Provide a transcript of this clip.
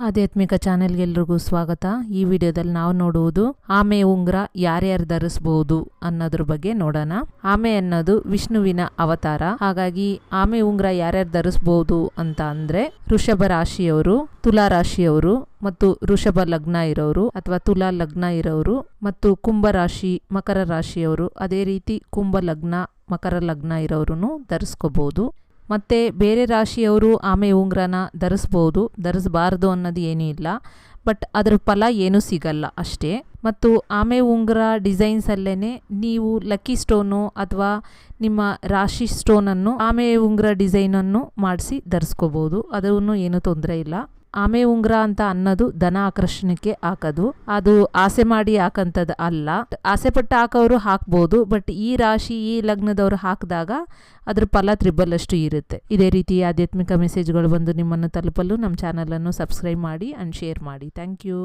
ಆಧ್ಯಾತ್ಮಿಕ ಚಾನೆಲ್ಗೆಲ್ರಿಗೂ ಸ್ವಾಗತ. ಈ ವಿಡಿಯೋದಲ್ಲಿ ನಾವು ನೋಡುವುದು ಆಮೆ ಉಂಗ್ರ ಯಾರ್ಯಾರು ಧರಿಸಬಹುದು ಅನ್ನೋದ್ರ ಬಗ್ಗೆ ನೋಡೋಣ. ಆಮೆ ಅನ್ನೋದು ವಿಷ್ಣುವಿನ ಅವತಾರ. ಹಾಗಾಗಿ ಆಮೆ ಉಂಗ್ರ ಯಾರ್ಯಾರು ಧರಿಸಬಹುದು ಅಂತ ಅಂದ್ರೆ ಋಷಭ ರಾಶಿಯವರು, ತುಲಾ ರಾಶಿಯವರು ಮತ್ತು ಋಷಭ ಲಗ್ನ ಇರೋರು ಅಥವಾ ತುಲಾ ಲಗ್ನ ಇರೋರು ಮತ್ತು ಕುಂಭ ರಾಶಿ, ಮಕರ ರಾಶಿಯವರು ಅದೇ ರೀತಿ ಕುಂಭ ಲಗ್ನ, ಮಕರ ಲಗ್ನ ಇರೋರು ಧರಿಸ್ಕೋಬಹುದು ಮತ್ತು ಬೇರೆ ರಾಶಿಯವರು ಆಮೆ ಉಂಗ್ರನ ಧರಿಸ್ಬೋದು, ಧರಿಸಬಾರ್ದು ಅನ್ನೋದು ಏನೂ ಇಲ್ಲ. ಬಟ್ ಅದರ ಫಲ ಏನೂ ಸಿಗಲ್ಲ ಅಷ್ಟೇ. ಮತ್ತು ಆಮೆ ಉಂಗುರ ಡಿಸೈನ್ಸಲ್ಲೇ ನೀವು ಲಕ್ಕಿ ಸ್ಟೋನು ಅಥವಾ ನಿಮ್ಮ ರಾಶಿ ಸ್ಟೋನನ್ನು ಆಮೆ ಉಂಗುರ ಡಿಸೈನನ್ನು ಮಾಡಿಸಿ ಧರಿಸ್ಕೋಬೋದು. ಅದನ್ನು ಏನೂ ತೊಂದರೆ ಇಲ್ಲ. ಆಮೆ ಉಂಗುರ ಅಂತ ಅನ್ನೋದು ಧನ ಆಕರ್ಷಣೆಗೆ ಹಾಕೋದು. ಅದು ಆಸೆ ಮಾಡಿ ಹಾಕಂಥದ್ದು ಅಲ್ಲ. ಆಸೆ ಪಟ್ಟು ಹಾಕೋರು ಹಾಕ್ಬೋದು, ಬಟ್ ಈ ರಾಶಿ, ಈ ಲಗ್ನದವರು ಹಾಕಿದಾಗ ಅದ್ರ ಫಲ ತ್ರಿಬಲ್ ಅಷ್ಟು ಇರುತ್ತೆ. ಇದೇ ರೀತಿ ಆಧ್ಯಾತ್ಮಿಕ ಮೆಸೇಜ್ಗಳು ಬಂದು ನಿಮ್ಮನ್ನು ತಲುಪಲು ನಮ್ಮ ಚಾನಲನ್ನು ಸಬ್ಸ್ಕ್ರೈಬ್ ಮಾಡಿ ಆ್ಯಂಡ್ ಶೇರ್ ಮಾಡಿ. Thank you